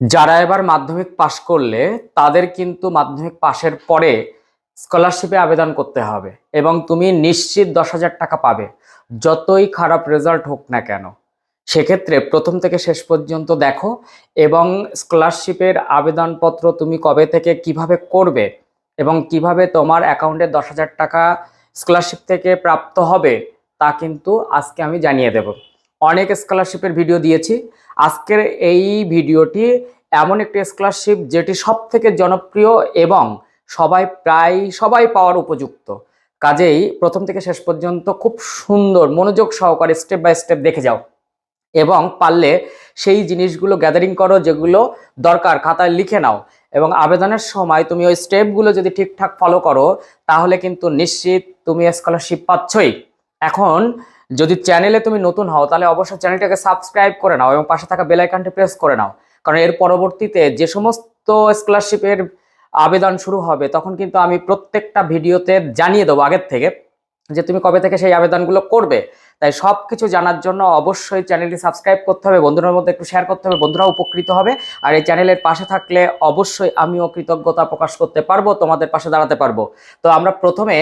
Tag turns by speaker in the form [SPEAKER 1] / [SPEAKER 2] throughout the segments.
[SPEAKER 1] যারা এবার মাধ্যমিক পাশ করলে তাদের কিন্তু মাধ্যমিক পাশের পরে স্কলারশিপে আবেদন করতে হবে এবং তুমি নিশ্চিত দশ হাজার টাকা পাবে, যতই খারাপ রেজাল্ট হোক না কেন। সেক্ষেত্রে প্রথম থেকে শেষ পর্যন্ত দেখো এবং স্কলারশিপের আবেদনপত্র তুমি কবে থেকে কীভাবে করবে এবং কীভাবে তোমার অ্যাকাউন্টে দশ হাজার টাকা স্কলারশিপ থেকে প্রাপ্ত হবে তা কিন্তু আজকে আমি জানিয়ে দেব। অনেক স্কলারশিপের ভিডিও দিয়েছি। আজকের এই ভিডিওটি এমন একটি স্কলারশিপ যেটি সব থেকে জনপ্রিয় এবং সবাই প্রায় সবাই পাওয়ার উপযুক্ত। কাজেই প্রথম থেকে শেষ পর্যন্ত খুব সুন্দর মনোযোগ সহকারে স্টেপ বাই স্টেপ দেখে যাও এবং পারলে সেই জিনিসগুলো গ্যাদারিং করো যেগুলো দরকার, খাতায় লিখে নাও এবং আবেদনের সময় তুমি ওই স্টেপগুলো যদি ঠিকঠাক ফলো করো তাহলে কিন্তু নিশ্চিত তুমি স্কলারশিপ পাচ্ছই। এখন যদি চ্যানেলে তুমি নতুন হও, তাহলে অবশ্যই চ্যানেলটাকে সাবস্ক্রাইব করে নাও এবং পাশে থাকা বেল আইকনটি প্রেস করে নাও। কারণ এর পরবর্তীতে যে সমস্ত স্কলারশিপের আবেদন শুরু হবে, তখন কিন্তু আমি প্রত্যেকটা ভিডিওতে জানিয়ে দেবো আগের থেকে যে তুমি কবে থেকে সেই আবেদনগুলো করবে। তাই সব কিছু জানার জন্য অবশ্যই চ্যানেলটি সাবস্ক্রাইব করতে হবে, বন্ধুদের মধ্যে একটু শেয়ার করতে হবে, বন্ধুরাও উপকৃত হবে। আর এই চ্যানেলের পাশে থাকলে অবশ্যই আমিও কৃতজ্ঞতা প্রকাশ করতে পারব, তোমাদের পাশে দাঁড়াতে পারব। তো আমরা প্রথমে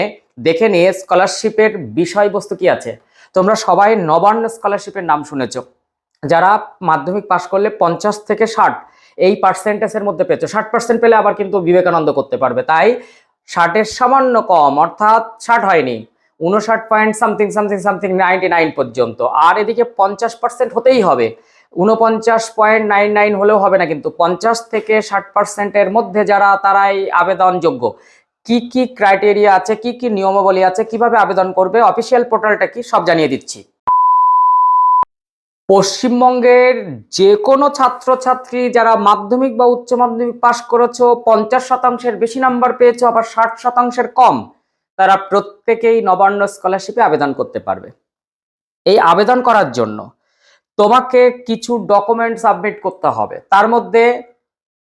[SPEAKER 1] দেখে নিয়ে স্কলারশিপের বিষয়বস্তু কি আছে? তোমরা সবাই নবান্ন স্কলারশিপের নাম শুনেছ। যারা মাধ্যমিক পাশ করলে পঞ্চাশ থেকে ষাট এই পার্সেন্টেজের মধ্যে পেয়েছ। ষাট পার্সেন্ট পেলে আবার কিন্তু বিবেকানন্দ করতে পারবে। তাই ষাটের সামান্য কম, অর্থাৎ ষাট হয়নি উনষাট point something something something ninety nine পর্যন্ত। আর এদিকে পঞ্চাশ পার্সেন্ট হতেই হবে। উনপঞ্চাশ পয়েন্ট নাইন নাইন হলেও হবে না কিন্তু পঞ্চাশ থেকে ষাট পার্সেন্টের মধ্যে যারা, তারাই আবেদনযোগ্য। কি কি ক্রাইটেরিয়া আছে, কি কি নিয়মাবলী আছে, কীভাবে আবেদন করবে অফিসিয়াল পোর্টালটা কি সব জানিয়ে দিচ্ছি। পশ্চিমবঙ্গের যে কোনো ছাত্রছাত্রী যারা মাধ্যমিক বা উচ্চ মাধ্যমিক পাশ করেছ, পঞ্চাশ শতাংশের বেশি নাম্বার পেয়েছ, আবার ষাট শতাংশের কম, তারা প্রত্যেকেই নবান্ন স্কলারশিপে আবেদন করতে পারবে। এই আবেদন করার জন্য তোমাকে কিছু ডকুমেন্ট সাবমিট করতে হবে। তার মধ্যে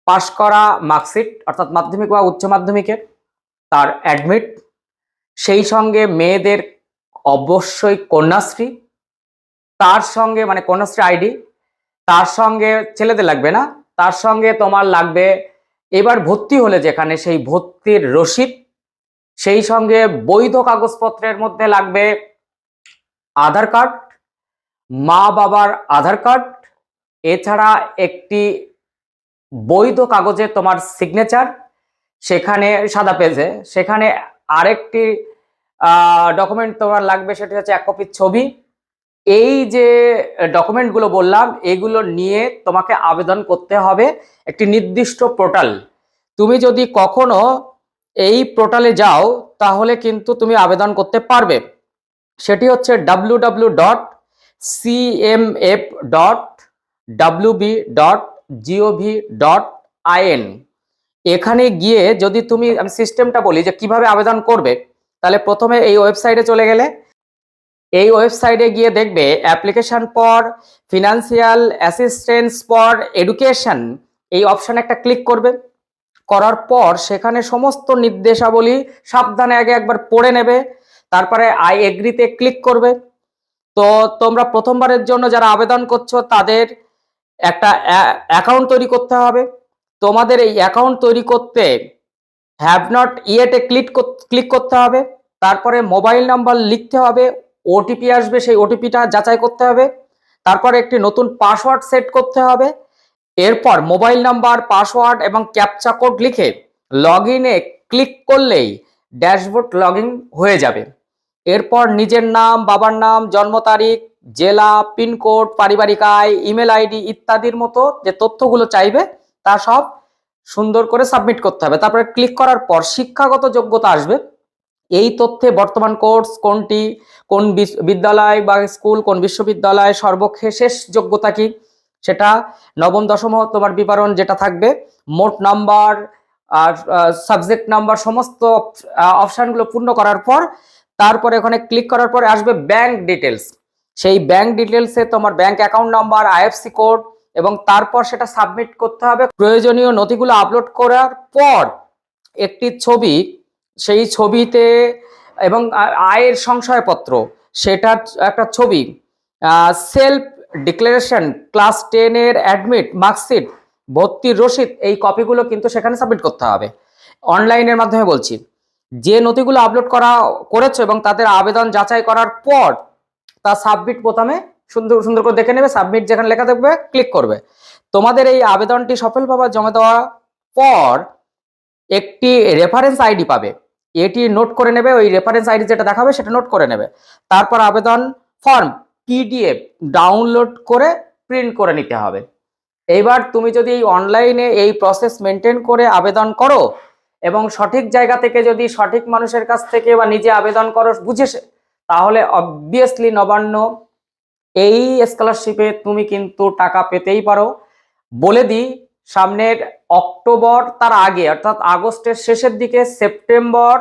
[SPEAKER 1] পাশ করা মার্কশিট অর্থাৎ মাধ্যমিক বা উচ্চ মাধ্যমিকের তার অ্যাডমিট সেই সঙ্গে মেয়েদের অবশ্যই কন্যাশ্রী, তার সঙ্গে মানে কন্যাশ্রী আইডি তার সঙ্গে ছেলেদের লাগবে না, তার সঙ্গে তোমার লাগবে, এবার ভর্তি হলে যেখানে সেই ভর্তির রসিদ, সেই সঙ্গে বৈধ কাগজপত্রের মধ্যে লাগবে আধার কার্ড, মা বাবার আধার কার্ড, এছাড়া একটি বৈধ কাগজে তোমার সিগনেচার সেখানে সাদা পেজে, সেখানে আরেকটি ডকুমেন্ট তোমার লাগবে, সেটি হচ্ছে এক কপির ছবি। এই যে ডকুমেন্টগুলো বললাম, এগুলো নিয়ে তোমাকে আবেদন করতে হবে একটি নির্দিষ্ট পোর্টাল তুমি যদি কখনো এই পোর্টালে যাও, তাহলে কিন্তু তুমি আবেদন করতে পারবে। সেটি হচ্ছে W W dot CMF dot WB dot GOV dot IN এখানে গিয়ে যদি তুমি, আমি সিস্টেমটা বলি যে কীভাবে আবেদন করবে, তাহলে প্রথমে এই ওয়েবসাইটে চলে গেলে, এই ওয়েবসাইটে গিয়ে দেখবে application for financial assistance for education এই অপশানে একটা ক্লিক করবে। করার পর সেখানে সমস্ত নির্দেশাবলী সাবধানে আগে একবার পড়ে নেবে, তারপরে আই এগ্রিতে ক্লিক করবে। তো তোমরা প্রথমবারের জন্য যারা আবেদন করছ, তাদের একটা অ্যাকাউন্ট তৈরি করতে হবে। তোমাদের এই অ্যাকাউন্ট তৈরি করতে হ্যাভ নট ইয়েটে ক্লিক ক্লিক করতে হবে। তারপরে মোবাইল নাম্বার লিখতে হবে। ওটিপি আসবে, সেই ওটিপিটা যাচাই করতে হবে। তারপরে একটি নতুন পাসওয়ার্ড সেট করতে হবে। এরপর মোবাইল নাম্বার পাসওয়ার্ড এবং ক্যাপচা কোড লিখে লগ ইনে ক্লিক করলেই ড্যাশবোর্ড লগ হয়ে যাবে। এরপর নিজের নাম, বাবার নাম, জন্ম তারিখ, জেলা, পিনকোড, পারিবারিক আয় ইমেল আইডি ইত্যাদির মতো যে তথ্যগুলো চাইবে তা সব সুন্দর করে সাবমিট করতে হবে। তারপরে ক্লিক করার পর শিক্ষাগত যোগ্যতা আসবে। এই তথ্যে বর্তমান কোর্স কোনটি, কোন বিদ্যালয় বা স্কুল কোন বিশ্ববিদ্যালয় সর্বশেষ যোগ্যতা কি? সেটা নবম, দশম তোমার বিবরণ যেটা থাকবে। মোট নাম্বার আর সাবজেক্ট নাম্বার সমস্ত অপশানগুলো পূর্ণ করার পর, তারপরে ওখানে ক্লিক করার পরে আসবে ব্যাংক ডিটেলস সেই ব্যাংক ডিটেলসে তোমার bank account number IFSC code এবং তারপর সেটা সাবমিট করতে হবে। প্রয়োজনীয় নথিগুলো আপলোড করার পর একটি ছবি, সেই ছবিতে এবং আয়ের সংশয়পত্র, সেটার একটা ছবি সেলফ ডিক্লারেশন ক্লাস টেনের অ্যাডমিট মার্কশিট ভর্তির রসিদ, এই কপিগুলো কিন্তু সেখানে সাবমিট করতে হবে। অনলাইনের মাধ্যমে বলছি, যে নথিগুলো আপলোড করা করেছ এবং তাদের আবেদন যাচাই করার পর তা সাবমিট বোতামে সুন্দর সুন্দর করে দেখে নেবে সাবমিট যেখানে লেখা থাকবে ক্লিক করবে। তোমাদের এই আবেদনটি সফল সফলভাবে জমা দেওয়ার পর একটি রেফারেন্স আইডি পাবে। এটি নোট করে নেবে, ওই রেফারেন্স আইডি যেটা দেখাবে, সেটা নোট করে নেবে। তারপর আবেদন ফর্ম পিডিএফ ডাউনলোড করে প্রিন্ট করে নিতে হবে। এইবার তুমি যদি এই অনলাইনে এই প্রসেস মেনটেন করে আবেদন করো এবং সঠিক জায়গা থেকে যদি সঠিক মানুষের কাছ থেকে বা নিজে আবেদন করো, বুঝে সে- তাহলে অবভিয়াসলি নবান্ন এই স্কলারশিপে তুমি কিন্তু টাকা পেতেই পারো। বলে দিই, সামনের অক্টোবর তার আগে, অর্থাৎ আগস্টের শেষের দিকে সেপ্টেম্বর,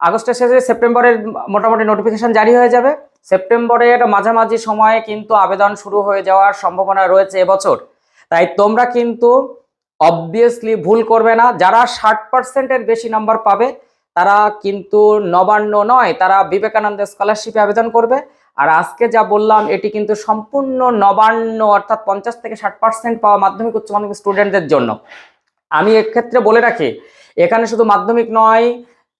[SPEAKER 1] আগস্টের শেষে সেপ্টেম্বরের মোটামুটি নোটিফিকেশন জারি হয়ে যাবে। সেপ্টেম্বরের মাঝামাঝি সময়ে কিন্তু আবেদন শুরু হয়ে যাওয়ার সম্ভাবনা রয়েছে এবছর। তাই তোমরা কিন্তু অবভিয়াসলি ভুল করবে না। যারা ষাট পার্সেন্টের বেশি নাম্বার পাবে, তারা কিন্তু নবান্ন নয়, তারা বিবেকানন্দ স্কলারশিপে আবেদন করবে। আর আজকে যা বললাম, এটি কিন্তু সম্পূর্ণ নবান্ন অর্থাৎ পঞ্চাশ থেকে ষাট পার্সেন্ট পাওয়া মাধ্যমিক উচ্চ মাধ্যমিক স্টুডেন্টদের জন্য। আমি এক্ষেত্রে বলে রাখি, এখানে শুধু মাধ্যমিক নয়,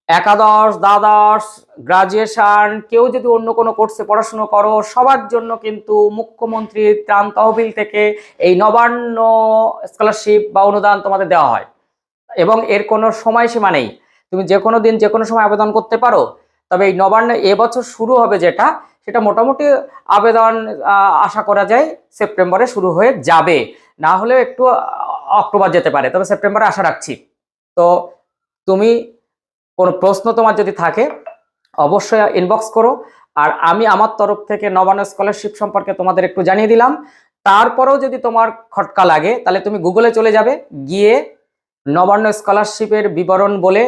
[SPEAKER 1] একাদশ, দ্বাদশ গ্রাজুয়েশন কেউ যদি অন্য কোনো কোর্সে পড়াশুনো করো, সবার জন্য কিন্তু মুখ্যমন্ত্রী ত্রাণ তহবিল থেকে এই নবান্ন স্কলারশিপ বা অনুদান তোমাদের দেওয়া হয়। এবং এর কোনো সময়সীমা নেই। তুমি যে কোনো দিন যে কোনো সময় আবেদন করতে পারো, তবে এই নবান্ন এবছর শুরু হবে যেটা সেটা মোটামুটি আবেদন আশা করা যায় সেপ্টেম্বরে শুরু হয়ে যাবে। না হলেও একটু অক্টোবর যেতে পারে। তবে সেপ্টেম্বরে আশা রাখছি। তো তুমি কোনো প্রশ্ন তোমার যদি থাকে, অবশ্যই ইনবক্স করো। আর আমি আমার তরফ থেকে নবান্ন স্কলারশিপ সম্পর্কে তোমাদের একটু জানিয়ে দিলাম। তারপরেও যদি তোমার খটকা লাগে, তাহলে তুমি গুগলে চলে যাবে। গিয়ে নবান্ন স্কলারশিপের বিবরণ বলে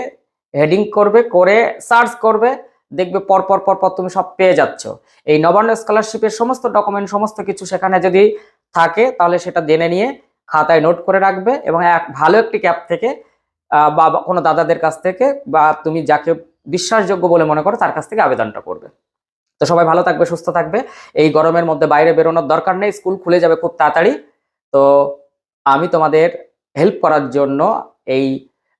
[SPEAKER 1] হেডিং করবে, করে সার্চ করবে। দেখবে পর পর পর পর তুমি সব পেয়ে যাচ্ছ। এই নবান্ন স্কলারশিপের সমস্ত ডকুমেন্ট সমস্ত কিছু সেখানে যদি থাকে, তাহলে সেটা জেনে নিয়ে খাতায় নোট করে রাখবে এবং এক, ভালো একটি ক্যাব থেকে বা কোনো দাদাদের কাছ থেকে, বা তুমি যাকে বিশ্বাসযোগ্য বলে মনে করো, তার কাছ থেকে আবেদনটা করবে। তো সবাই ভালো থাকবে, সুস্থ থাকবে। এই গরমের মধ্যে বাইরে বেরোনোর দরকার নেই, স্কুল খুলে যাবে খুব তাড়াতাড়ি। তো আমি তোমাদের হেল্প করার জন্য এই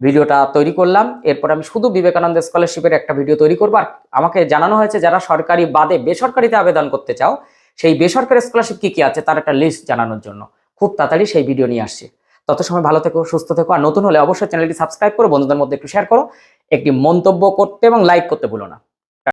[SPEAKER 1] ভিডিওটা তৈরি করলাম। এরপর আমি শুধু বিবেকানন্দ স্কলারশিপের একটা ভিডিও তৈরি করব। আর আমাকে জানানো হয়েছে, যারা সরকারি বাদে বেসরকারিতে আবেদন করতে চাও, সেই বেসরকারি স্কলারশিপ কী কী আছে তার একটা লিস্ট জানানোর জন্য। খুব তাড়াতাড়ি সেই ভিডিও নিয়ে আসছে। তত সময় ভালো থেকো, সুস্থ থেকো, আর নতুন হলে অবশ্যই চ্যানেলটি সাবস্ক্রাইব করো, বন্ধুদের মধ্যে একটু শেয়ার করো। একটি মন্তব্য করতে এবং লাইক করতে ভুলো না।